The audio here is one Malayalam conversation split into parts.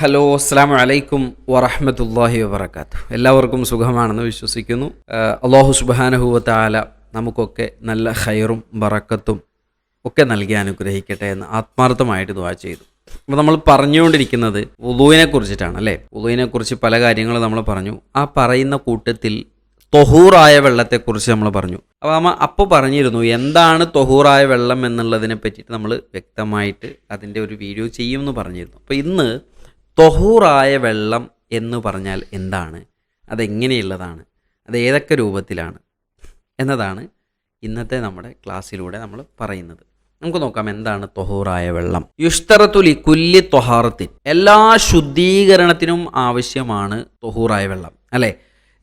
ഹലോ അസ്സാം വലൈക്കും വറഹമത്തല്ലാഹി വബർക്കാത്തു എല്ലാവർക്കും സുഖമാണെന്ന് വിശ്വസിക്കുന്നു. അള്ളാഹു സുബാനഹുവത്താല നമുക്കൊക്കെ നല്ല ഹൈറും ബറക്കത്തും ഒക്കെ നൽകി അനുഗ്രഹിക്കട്ടെ എന്ന് ആത്മാർത്ഥമായിട്ട് ദുവാ ചെയ്തു. അപ്പോൾ നമ്മൾ പറഞ്ഞുകൊണ്ടിരിക്കുന്നത് ഉദുവിനെ കുറിച്ചിട്ടാണ് അല്ലേ? ഉദുവിനെ കുറിച്ച് പല കാര്യങ്ങളും നമ്മൾ പറഞ്ഞു. ആ പറയുന്ന കൂട്ടത്തിൽ തൊഹൂറായ വെള്ളത്തെക്കുറിച്ച് നമ്മൾ പറഞ്ഞു. അപ്പോൾ നമ്മൾ അപ്പോൾ പറഞ്ഞിരുന്നു എന്താണ് തൊഹൂറായ വെള്ളം എന്നുള്ളതിനെ പറ്റിയിട്ട് നമ്മൾ വ്യക്തമായിട്ട് അതിന്റെ ഒരു വീഡിയോ ചെയ്യുമെന്ന് പറഞ്ഞിരുന്നു. അപ്പോൾ ഇന്ന് തൊഹൂറായ വെള്ളം എന്ന് പറഞ്ഞാൽ എന്താണ്? അതെങ്ങനെയുള്ളതാണ്? അത് ഏതൊക്കെ രൂപത്തിലാണ്? എന്നതാണ് ഇന്നത്തെ നമ്മുടെ ക്ലാസ്സിലൂടെ നമ്മൾ പറയുന്നത്. നമുക്ക് നോക്കാം എന്താണ് തൊഹൂറായ വെള്ളം. യുഷ്തറത്തുലി കുല്ലി തൊഹാറത്തിൻ. എല്ലാ ശുദ്ധീകരണത്തിനും ആവശ്യമാണ് തൊഹൂറായ വെള്ളം അല്ലേ?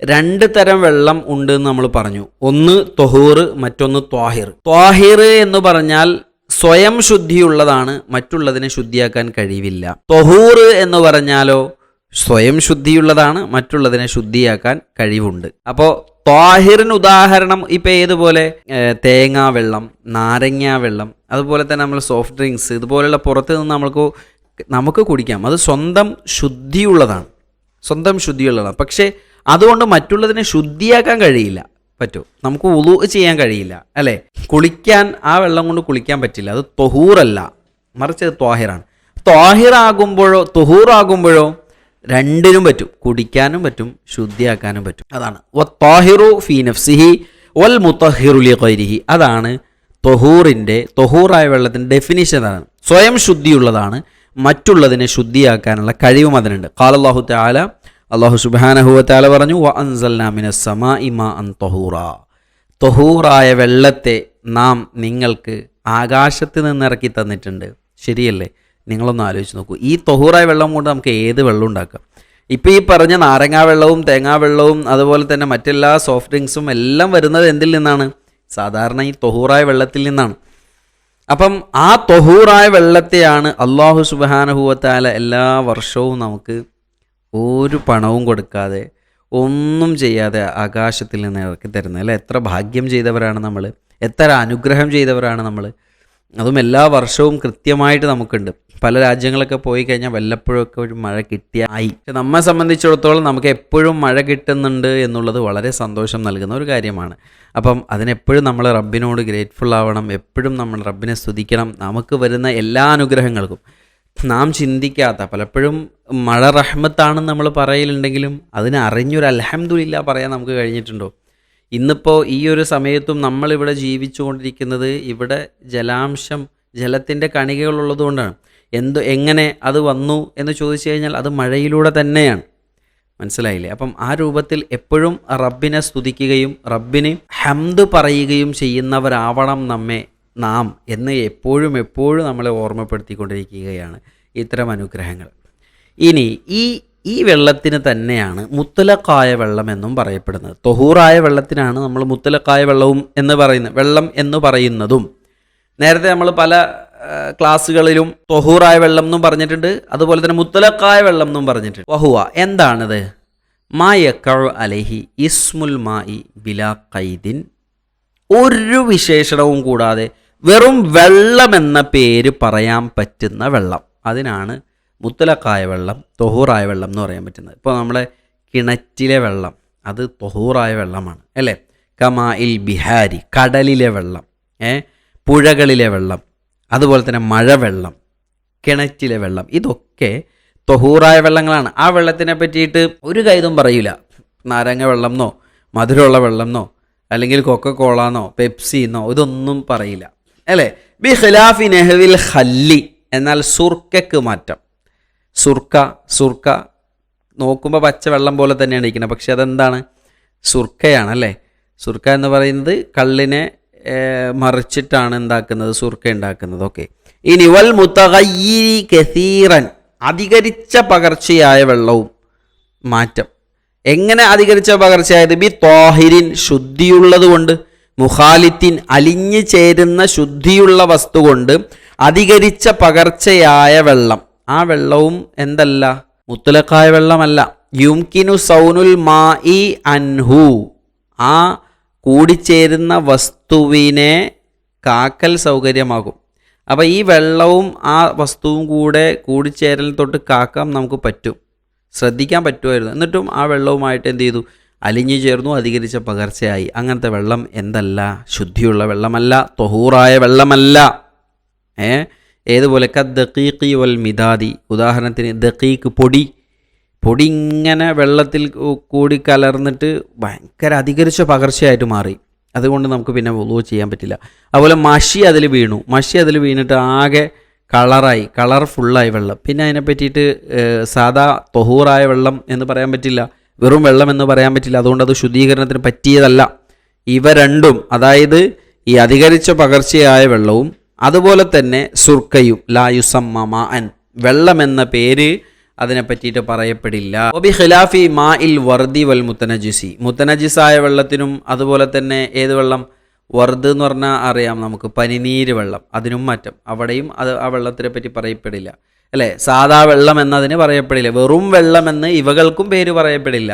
രണ്ട് തരം വെള്ളം ഉണ്ട് എന്ന് നമ്മൾ പറഞ്ഞു. ഒന്ന് തൊഹൂർ മറ്റൊന്ന് ത്വാഹിർ. ത്വാഹിർ എന്ന് പറഞ്ഞാൽ സ്വയം ശുദ്ധിയുള്ളതാണ് മറ്റുള്ളതിനെ ശുദ്ധിയാക്കാൻ കഴിവില്ല. തൊഹൂർ എന്ന് പറഞ്ഞാലോ സ്വയം ശുദ്ധിയുള്ളതാണ് മറ്റുള്ളതിനെ ശുദ്ധിയാക്കാൻ കഴിവുണ്ട്. അപ്പോൾ ത്വാഹിറിന് ഉദാഹരണം ഇപ്പം ഏതുപോലെ? തേങ്ങാ വെള്ളം നാരങ്ങ വെള്ളം അതുപോലെ തന്നെ നമ്മൾ സോഫ്റ്റ് ഡ്രിങ്ക്സ് ഇതുപോലെയുള്ള പുറത്ത് നിന്ന് നമ്മൾക്ക് നമുക്ക് കുടിക്കാം. അത് സ്വന്തം ശുദ്ധിയുള്ളതാണ്. സ്വന്തം ശുദ്ധിയുള്ളതാണ്. പക്ഷേ അതുകൊണ്ട് മറ്റുള്ളതിനെ ശുദ്ധിയാക്കാൻ കഴിയില്ല. പറ്റൂ. നമുക്ക് ഉളു ചെയ്യാൻ കഴിയില്ല അല്ലേ? കുളിക്കാൻ ആ വെള്ളം കൊണ്ട് കുളിക്കാൻ പറ്റില്ല. അത് തൊഹൂറല്ല. മറിച്ച് അത് ത്വാഹിറാണ്. ത്വാഹിറാകുമ്പോഴോ തൊഹൂറാകുമ്പോഴോ രണ്ടിനും പറ്റും. കുടിക്കാനും പറ്റും ശുദ്ധിയാക്കാനും പറ്റും. അതാണ്. ഒ ത്വാഹിറു ഫി നഫ്സിഹി വൽ മുത്തഹിറുലി ഖൈരിഹി. അതാണ് തൊഹൂറിന്റെ തൊഹൂറായ വെള്ളത്തിന്റെ ഡെഫിനിഷൻ അതാണ്. സ്വയം ശുദ്ധിയുള്ളതാണ്. മറ്റുള്ളതിനെ ശുദ്ധിയാക്കാനുള്ള കഴിവും അതിനുണ്ട്. കാലല്ലാഹു താല അള്ളാഹു സുബാനഹുവത്താല പറഞ്ഞു വ സമാ ഇമാ അൻ തൊഹൂറ. തൊഹൂറായ വെള്ളത്തെ നാം നിങ്ങൾക്ക് ആകാശത്ത് നിന്ന് ഇറക്കി തന്നിട്ടുണ്ട്. ശരിയല്ലേ? നിങ്ങളൊന്ന് ആലോചിച്ച് നോക്കൂ. ഈ തൊഹൂറായ വെള്ളം കൊണ്ട് നമുക്ക് ഏത് വെള്ളം ഉണ്ടാക്കാം? ഇപ്പോൾ ഈ പറഞ്ഞ നാരങ്ങാ വെള്ളവും തേങ്ങാ വെള്ളവും അതുപോലെ തന്നെ മറ്റെല്ലാ സോഫ്റ്റ് ഡ്രിങ്ക്സും എല്ലാം വരുന്നത് എന്തിൽ നിന്നാണ്? സാധാരണ ഈ തൊഹൂറായ വെള്ളത്തിൽ നിന്നാണ്. അപ്പം ആ തൊഹൂറായ വെള്ളത്തെയാണ് അള്ളാഹു സുബാനഹുവത്താല എല്ലാ വർഷവും നമുക്ക് ഒരു പണവും കൊടുക്കാതെ ഒന്നും ചെയ്യാതെ ആകാശത്തിൽ നിന്ന് ഇറക്കി തരുന്നത്. അല്ലേ? എത്ര ഭാഗ്യം ചെയ്തവരാണ് നമ്മൾ എത്ര അനുഗ്രഹം ചെയ്തവരാണ് നമ്മൾ അതും എല്ലാ വർഷവും കൃത്യമായിട്ട് നമുക്കുണ്ട്. പല രാജ്യങ്ങളൊക്കെ പോയി കഴിഞ്ഞാൽ വല്ലപ്പോഴൊക്കെ ഒരു മഴ കിട്ടിയായി പക്ഷെ നമ്മെ സംബന്ധിച്ചിടത്തോളം നമുക്ക് എപ്പോഴും മഴ കിട്ടുന്നുണ്ട് എന്നുള്ളത് വളരെ സന്തോഷം നൽകുന്ന ഒരു കാര്യമാണ്. അപ്പം അതിനെപ്പോഴും നമ്മൾ റബ്ബിനോട് ഗ്രേറ്റ്ഫുൾ ആവണം. എപ്പോഴും നമ്മൾ റബ്ബിനെ സ്തുതിക്കണം. നമുക്ക് വരുന്ന എല്ലാ അനുഗ്രഹങ്ങൾക്കും. നാം ചിന്തിക്കാത്ത പലപ്പോഴും മഴ റഹ്മത്താണെന്ന് നമ്മൾ പറയലുണ്ടെങ്കിലും അതിനെ അറിഞ്ഞൊരു അൽഹംദുലില്ല പറയാൻ നമുക്ക് കഴിഞ്ഞിട്ടുണ്ടോ? ഇന്നിപ്പോൾ ഈ ഒരു സമയത്തും നമ്മളിവിടെ ജീവിച്ചുകൊണ്ടിരിക്കുന്നത് ഇവിടെ ജലാംശം ജലത്തിന്റെ കണികകളുള്ളത് കൊണ്ടാണ് എന്ത് എങ്ങനെ അത് വന്നു എന്ന് ചോദിച്ചു കഴിഞ്ഞാൽ അത് മഴയിലൂടെ തന്നെയാണ്. മനസ്സിലായില്ലേ? അപ്പം ആ രൂപത്തിൽ എപ്പോഴും റബ്ബിനെ സ്തുതിക്കുകയും റബ്ബിന് ഹംദ് പറയുകയും ചെയ്യുന്നവരാവണം നമ്മെ നാം എന്ന് എപ്പോഴും എപ്പോഴും നമ്മളെ ഓർമ്മപ്പെടുത്തിക്കൊണ്ടിരിക്കുകയാണ് ഇത്തരം അനുഗ്രഹങ്ങൾ. ഇനി ഈ ഈ വെള്ളത്തിന് തന്നെയാണ് മുത്തലക്കായ വെള്ളം എന്നും പറയപ്പെടുന്നത്. തൊഹൂറായ വെള്ളത്തിനാണ് നമ്മൾ മുത്തലക്കായ വെള്ളവും എന്ന് പറയുന്നത് വെള്ളം എന്ന് പറയുന്നതും. നേരത്തെ നമ്മൾ പല ക്ലാസ്സുകളിലും തൊഹൂറായ വെള്ളം എന്നും പറഞ്ഞിട്ടുണ്ട് അതുപോലെ തന്നെ മുത്തലക്കായ വെള്ളം എന്നും പറഞ്ഞിട്ടുണ്ട്. വഹുവ എന്താണിത്? മാ യക്കഴു അലഹി ഇസ്മുൽ മായി ബിലാ ഖൈദിൻ. ഒരു വിശേഷണവും കൂടാതെ വെറും വെള്ളം എന്ന പേര് പറയാൻ പറ്റുന്ന വെള്ളം. അതിനാണ് മുത്തലക്കായ വെള്ളം തൊഹൂറായ വെള്ളം എന്ന് പറയാൻ പറ്റുന്നത്. ഇപ്പോൾ നമ്മളെ കിണറ്റിലെ വെള്ളം അത് തൊഹൂറായ വെള്ളമാണ് അല്ലേ? കമാ ഇൽ ബിഹാരി കടലിലെ വെള്ളം ഏ? പുഴകളിലെ വെള്ളം അതുപോലെ തന്നെ മഴവെള്ളം കിണറ്റിലെ വെള്ളം ഇതൊക്കെ തൊഹൂറായ വെള്ളങ്ങളാണ്. ആ വെള്ളത്തിനെ പറ്റിയിട്ട് ഒരു കൈതും പറയില്ല നാരങ്ങ വെള്ളം എന്നോ മധുരമുള്ള വെള്ളം എന്നോ അല്ലെങ്കിൽ കൊക്കക്കോള എന്നോ പെപ്സി എന്നോ ഇതൊന്നും പറയില്ല. അല്ലേ? ബി ഖിലാഫി നെഹ്വിൽ ഹല്ലി എന്നാൽ സുർക്കക്ക് മാറ്റം. സുർക്ക സുർക്ക. നോക്കുമ്പോൾ പച്ച വെള്ളം പോലെ തന്നെയാണ് ഇരിക്കുന്നത്. പക്ഷെ അതെന്താണ്? സുർക്കയാണ് അല്ലേ? സുർക്ക എന്ന് പറയുന്നത് കള്ളിനെ മറിച്ചിട്ടാണ് എന്താക്കുന്നത്? സുർക്ക ഉണ്ടാക്കുന്നത്. ഓക്കെ. ഇനി വൽ മുത്തകയ്യിരി കസീറൻ അധികരിച്ച പകർച്ചയായ വെള്ളവും മാറ്റം. എങ്ങനെ അധികരിച്ച പകർച്ചയായത്? ബി തോഹിരിൻ ശുദ്ധിയുള്ളത് കൊണ്ട്. മുഖാലിത്തിൻ അലിഞ്ഞു ചേരുന്ന ശുദ്ധിയുള്ള വസ്തു കൊണ്ട് അധികരിച്ച പകർച്ചയായ വെള്ളം. ആ വെള്ളവും എന്തല്ല? മുത്തലക്കായ വെള്ളമല്ല. യുംകിനു സൗനുൽ മാ ഇ അൻഹു. ആ കൂടിച്ചേരുന്ന വസ്തുവിനെ കാക്കൽ സൗകര്യമാകും. അപ്പോൾ ഈ വെള്ളവും ആ വസ്തുവും കൂടെ കൂടിച്ചേരൽ തൊട്ട് കാക്കാൻ നമുക്ക് പറ്റും. ശ്രദ്ധിക്കാൻ പറ്റുമായിരുന്നു. എന്നിട്ടും ആ വെള്ളവുമായിട്ട് എന്ത് ചെയ്തു? അലിഞ്ഞു ചേർന്നു അധികരിച്ച പകർച്ചയായി. അങ്ങനത്തെ വെള്ളം എന്തല്ല? ശുദ്ധിയുള്ള വെള്ളമല്ല തൊഹൂറായ വെള്ളമല്ല. ഏ? ഏതുപോലെ? ക ദക്കീഖി വൽ മിതാദി ഉദാഹരണത്തിന് ദക്കീക്ക് പൊടി. പൊടി ഇങ്ങനെ വെള്ളത്തിൽ കൂടി കലർന്നിട്ട് ഭയങ്കര അധികരിച്ച പകർച്ചയായിട്ട് മാറി. അതുകൊണ്ട് നമുക്ക് പിന്നെ ഒതുവ് ചെയ്യാൻ പറ്റില്ല. അതുപോലെ മഷി അതിൽ വീണു. മഷി അതിൽ വീണിട്ട് ആകെ കളറായി. കളർഫുള്ളായി വെള്ളം. പിന്നെ അതിനെ പറ്റിയിട്ട് സാധാ തൊഹൂറായ വെള്ളം എന്ന് പറയാൻ പറ്റില്ല. വെറും വെള്ളം എന്ന് പറയാൻ പറ്റില്ല. അതുകൊണ്ട് അത് ശുദ്ധീകരണത്തിന് പറ്റിയതല്ല. ഇവ രണ്ടും അതായത് ഈ അധികരിച്ച പകർച്ചയായ വെള്ളവും അതുപോലെ തന്നെ സുർക്കയും ലായുസമ്മ അൻ വെള്ളം എന്ന പേര് അതിനെ പറ്റിയിട്ട് പറയപ്പെടില്ല. ഒബി ഖിലാഫി മാ ഇൽ വർദി വൽ മുത്തനജിസി. മുത്തനജിസായ വെള്ളത്തിനും അതുപോലെ തന്നെ ഏത് വെള്ളം? വർദ് എന്ന് പറഞ്ഞാൽ അറിയാം നമുക്ക്. പനിനീര് വെള്ളം. അതിനും മാറ്റം. അവിടെയും അത് ആ വെള്ളത്തിനെ പറ്റി പറയപ്പെടില്ല. അല്ലേ? സാദാ വെള്ളം എന്നതിന് പറയപ്പെടില്ല. വെറും വെള്ളമെന്ന് ഇവകൾക്കും പേര് പറയപ്പെടില്ല.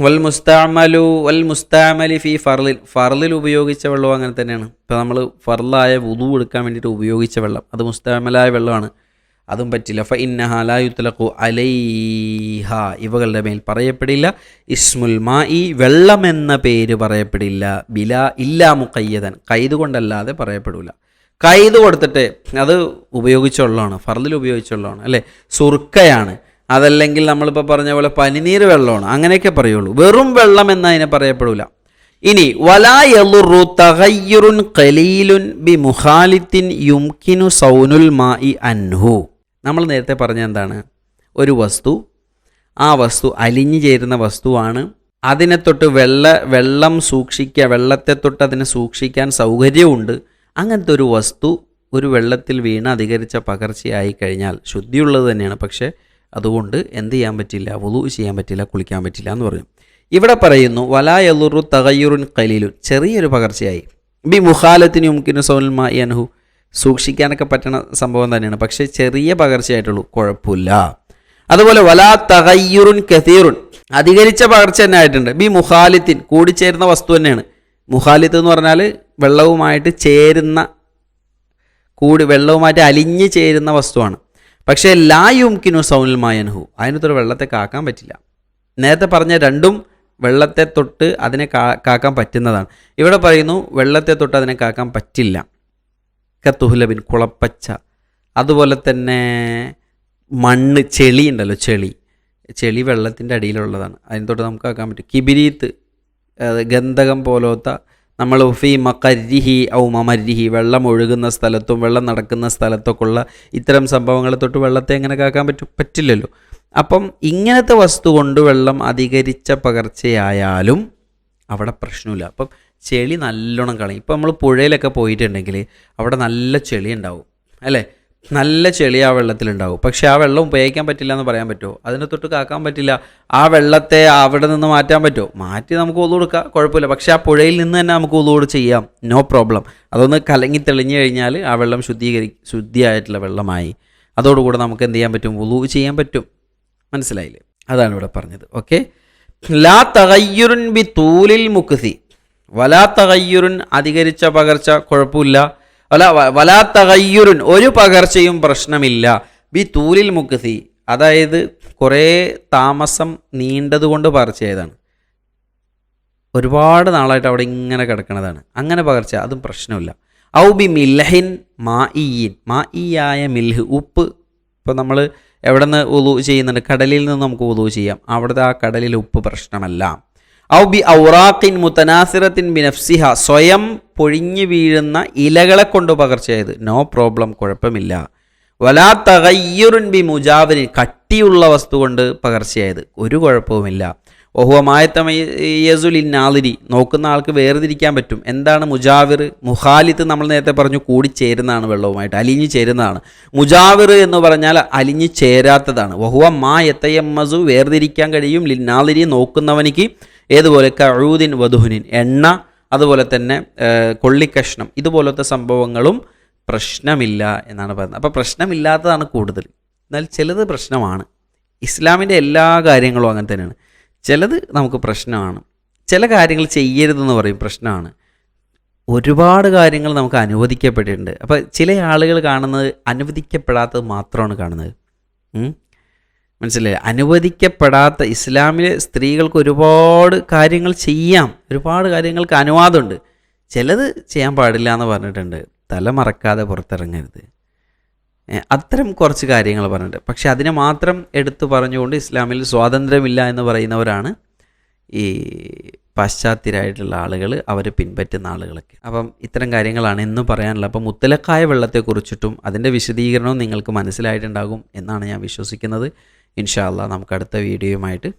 വൽ മുസ്താമലു വൽ മുസ്താമലി ഫി ഫർലിൽ. ഫർലിൽ ഉപയോഗിച്ച വെള്ളവും അങ്ങനെ തന്നെയാണ്. ഇപ്പോൾ നമ്മൾ ഫർലായ വുതു എടുക്കാൻ വേണ്ടിയിട്ട് ഉപയോഗിച്ച വെള്ളം. അത് മുസ്താമലായ വെള്ളമാണ്. അതും പറ്റില്ല. ഫ ഇന്നഹാലായുത്തലഖു അലൈഹ. ഇവകളുടെ മേൽ പറയപ്പെടില്ല. ഇസ്മുൽ മാ ഈ വെള്ളം എന്ന പേര് പറയപ്പെടില്ല. ബില ഇല്ലാ മുക്കയ്യതൻ കൈതുകൊണ്ടല്ലാതെ പറയപ്പെടില്ല കൈത് കൊടുത്തിട്ട് അത് ഉപയോഗിച്ചുള്ളതാണ് ഫർദിൽ ഉപയോഗിച്ച വെള്ളമാണ് അല്ലേ? സുർക്കയാണ് അതല്ലെങ്കിൽ നമ്മളിപ്പോൾ പറഞ്ഞ പോലെ പനിനീർ വെള്ളമാണ്. അങ്ങനെയൊക്കെ പറയുള്ളൂ. വെറും വെള്ളം എന്ന് അതിനെ പറയപ്പെടില്ല ഇനി വലായലുറു തകയ്യുറുൻ ഖലീലുൻ ബി മുഖാലിത്തിൻ യുംകിനു സൗനുൽ മായി അൻഹു. നമ്മൾ നേരത്തെ പറഞ്ഞ എന്താണ്? ഒരു വസ്തു ആ വസ്തു അലിഞ്ഞു ചേരുന്ന വസ്തുവാണ്. അതിനെ തൊട്ട് വെള്ള വെള്ളം സൂക്ഷിക്കുക വെള്ളത്തെ തൊട്ട് അതിനെ സൂക്ഷിക്കാൻ സൗകര്യമുണ്ട് അങ്ങനത്തെ ഒരു വസ്തു ഒരു വെള്ളത്തിൽ വീണ് അധികരിച്ച പകർച്ചയായി കഴിഞ്ഞാൽ ശുദ്ധിയുള്ളത് തന്നെയാണ്. പക്ഷേ അതുകൊണ്ട് എന്ത് ചെയ്യാൻ പറ്റില്ല? വുളു ചെയ്യാൻ പറ്റില്ല കുളിക്കാൻ പറ്റില്ല എന്ന് പറയും. ഇവിടെ പറയുന്നു വലായലുറു തകയ്യുറുൻ കലീലു ചെറിയൊരു പകർച്ചയായി. ബി മുഖാലത്തിന് ഉംകിനു സൗൽമ മായി അൻഹു. സൂക്ഷിക്കാനൊക്കെ പറ്റണ സംഭവം തന്നെയാണ്. പക്ഷേ ചെറിയ പകർച്ചയായിട്ടുള്ളൂ. കുഴപ്പമില്ല. അതുപോലെ വലാ തകയ്യുറുൻ കഥീറുൻ അധികരിച്ച പകർച്ച തന്നെ ആയിട്ടുണ്ട്. ബി മുഖാലിത്തിൻ കൂടിച്ചേരുന്ന വസ്തു തന്നെയാണ്. മുഖാലിത്ത് എന്ന് പറഞ്ഞാൽ വെള്ളവുമായിട്ട് ചേരുന്ന കൂടി വെള്ളവുമായിട്ട് അലിഞ്ഞ് ചേരുന്ന വസ്തുവാണ്. പക്ഷേ ലാ യുംകിനു സൗനിൽ മായൻഹു. അതിനകത്തൊരു വെള്ളത്തെ കാക്കാൻ പറ്റില്ല. നേരത്തെ പറഞ്ഞ രണ്ടും വെള്ളത്തെ തൊട്ട് അതിനെ കാക്കാൻ പറ്റുന്നതാണ്. ഇവിടെ പറയുന്നു വെള്ളത്തെ തൊട്ട് അതിനെ കാക്കാൻ പറ്റില്ല. കത്തുഹുലബിൻ കുളപ്പച്ച. അതുപോലെ തന്നെ മണ്ണ് ചെളി ഉണ്ടല്ലോ ചെളി. ചെളി വെള്ളത്തിന്റെ അടിയിലുള്ളതാണ്. അതിനെ തൊട്ട് നമുക്ക് കാക്കാൻ പറ്റും. കിബിരീത്ത് ഗന്ധകം പോലത്തെ നമ്മൾ ഫി മക്കരിഹി ഔ മമരിഹി വെള്ളം ഒഴുകുന്ന സ്ഥലത്തും വെള്ളം നടക്കുന്ന സ്ഥലത്തൊക്കെ ഉള്ള ഇത്തരം സംഭവങ്ങളെ തൊട്ട് വെള്ളത്തെ എങ്ങനെ കാക്കാൻ പറ്റും? പറ്റില്ലല്ലോ. അപ്പം ഇങ്ങനത്തെ വസ്തു കൊണ്ട് വെള്ളം അധികരിച്ച പകർച്ചയായാലും അവിടെ പ്രശ്നമില്ല. അപ്പം ചെളി നല്ലോണം കളയും. ഇപ്പം നമ്മൾ പുഴയിലൊക്കെ പോയിട്ടുണ്ടെങ്കിൽ അവിടെ നല്ല ചെളി ഉണ്ടാവും അല്ലേ? നല്ല ചെളി ആ വെള്ളത്തിലുണ്ടാവും. പക്ഷെ ആ വെള്ളം ഉപയോഗിക്കാൻ പറ്റില്ല എന്ന് പറയാൻ പറ്റുമോ? അതിനെ തൊട്ട് കാക്കാൻ പറ്റില്ല. ആ വെള്ളത്തെ അവിടെ നിന്ന് മാറ്റാൻ പറ്റുമോ? മാറ്റി നമുക്ക് ഒതു കൊടുക്കാം. കുഴപ്പമില്ല. പക്ഷെ ആ പുഴയിൽ നിന്ന് തന്നെ നമുക്ക് ഒതുകൂട് ചെയ്യാം. No problem. അതൊന്ന് കലങ്ങി തെളിഞ്ഞു കഴിഞ്ഞാൽ ആ വെള്ളം ശുദ്ധീകരി ശുദ്ധിയായിട്ടുള്ള വെള്ളമായി. അതോടുകൂടെ നമുക്ക് എന്ത് ചെയ്യാൻ പറ്റും? ഉളു ചെയ്യാൻ പറ്റും. മനസ്സിലായില്ലേ? അതാണ് ഇവിടെ പറഞ്ഞത്. ഓക്കെ? ലാ തകയ്യുറുൻ ബി തൂലിൽ മുക്കുസി വലാ തകയ്യുറുൻ അധികരിച്ച പകർച്ച കുഴപ്പമില്ല. വല വ- വലാ തകയ്യുറുൻ ഒരു പകർച്ചയും പ്രശ്നമില്ല. ബി തൂലിൽ മുക്സി അതായത് കുറേ താമസം നീണ്ടതുകൊണ്ട് പകർച്ചയായതാണ്. ഒരുപാട് നാളായിട്ട് അവിടെ ഇങ്ങനെ കിടക്കുന്നതാണ് അങ്ങനെ പകർച്ച അതും പ്രശ്നമില്ല. ഔ ബി മിൽഹിൻ മാ ഈയിൻ മാ ഈയായ മിൽഹ് ഉപ്പ്. ഇപ്പോൾ നമ്മൾ എവിടെ നിന്ന് ഉളു ചെയ്യുന്നുണ്ട്? കടലിൽ നിന്ന് നമുക്ക് ഉളു ചെയ്യാം. അവിടുത്തെ ആ കടലിൽ ഉപ്പ് പ്രശ്നമല്ല. ഔ ബി ഔറാഖിൻ മുത്തനാസിറത്തിൻ ബിനഫ്സിഹ സ്വയം പൊഴിഞ്ഞു വീഴുന്ന ഇലകളെ കൊണ്ട് പകർച്ചയായത്. നോ പ്രോബ്ലം കുഴപ്പമില്ല. വലാ തകയ്യുറുൻ ബി മുജാവിൻ കട്ടിയുള്ള വസ്തു കൊണ്ട് പകർച്ചയായത്. ഒരു കുഴപ്പവുമില്ല. ഒഹുവമായത്തമയസുലിൻ നാളിരി നോക്കുന്ന ആൾക്ക് വേർതിരിക്കാൻ പറ്റും. എന്താണ് മുജാവിർ? മുഖാലിത്ത് നമ്മൾ നേരത്തെ പറഞ്ഞു കൂടിച്ചേരുന്നതാണ് വെള്ളവുമായിട്ട് അലിഞ്ഞു ചേരുന്നതാണ്. മുജാവിർ എന്ന് പറഞ്ഞാൽ അലിഞ്ഞു ചേരാത്തതാണ്. വഹുവ മാ എത്തയമ്മസു വേർതിരിക്കാൻ കഴിയും. ലിന്നാളിരി നോക്കുന്നവനിക്ക് ഏതുപോലെ? കഴൂദിൻ വധുഹുനിൻ എണ്ണ അതുപോലെ തന്നെ കൊള്ളിക്കഷ്ണം ഇതുപോലത്തെ സംഭവങ്ങളും പ്രശ്നമില്ല എന്നാണ് പറയുന്നത്. അപ്പോൾ പ്രശ്നമില്ലാത്തതാണ് കൂടുതൽ. എന്നാൽ ചിലത് പ്രശ്നമാണ്. ഇസ്ലാമിന്റെ എല്ലാ കാര്യങ്ങളും അങ്ങനെ തന്നെയാണ്. ചിലത് നമുക്ക് പ്രശ്നമാണ്. ചില കാര്യങ്ങൾ ചെയ്യരുതെന്ന് പറയും പ്രശ്നമാണ്. ഒരുപാട് കാര്യങ്ങൾ നമുക്ക് അനുവദിക്കപ്പെട്ടിട്ടുണ്ട്. അപ്പോൾ ചില ആളുകൾ കാണുന്നത് അനുവദിക്കപ്പെടാത്തത് മാത്രമാണ് കാണുന്നത്. മനസ്സിലായി? അനുവദിക്കപ്പെടാത്ത ഇസ്ലാമിലെ സ്ത്രീകൾക്ക് ഒരുപാട് കാര്യങ്ങൾ ചെയ്യാം. ഒരുപാട് കാര്യങ്ങൾക്ക് അനുവാദമുണ്ട്. ചിലത് ചെയ്യാൻ പാടില്ല എന്ന് പറഞ്ഞിട്ടുണ്ട്. തല മറക്കാതെ പുറത്തിറങ്ങരുത്. അത്തരം കുറച്ച് കാര്യങ്ങൾ പറഞ്ഞിട്ട് പക്ഷെ അതിനെ മാത്രം എടുത്തു പറഞ്ഞുകൊണ്ട് ഇസ്ലാമിൽ സ്വാതന്ത്ര്യമില്ല എന്ന് പറയുന്നവരാണ് ഈ പാശ്ചാത്യരായിട്ടുള്ള ആളുകൾ അവർ പിൻപറ്റുന്ന ആളുകളൊക്കെ. അപ്പം ഇത്തരം കാര്യങ്ങളാണ് ഇന്ന് പറയാനുള്ളത്. അപ്പം മുത്തലക്കായ വെള്ളത്തെക്കുറിച്ചിട്ടും അതിന്റെ വിശദീകരണവും നിങ്ങൾക്ക് മനസ്സിലായിട്ടുണ്ടാകും എന്നാണ് ഞാൻ വിശ്വസിക്കുന്നത്. ഇൻഷാല്ല നമുക്ക് അടുത്ത വീഡിയോയുമായിട്ട്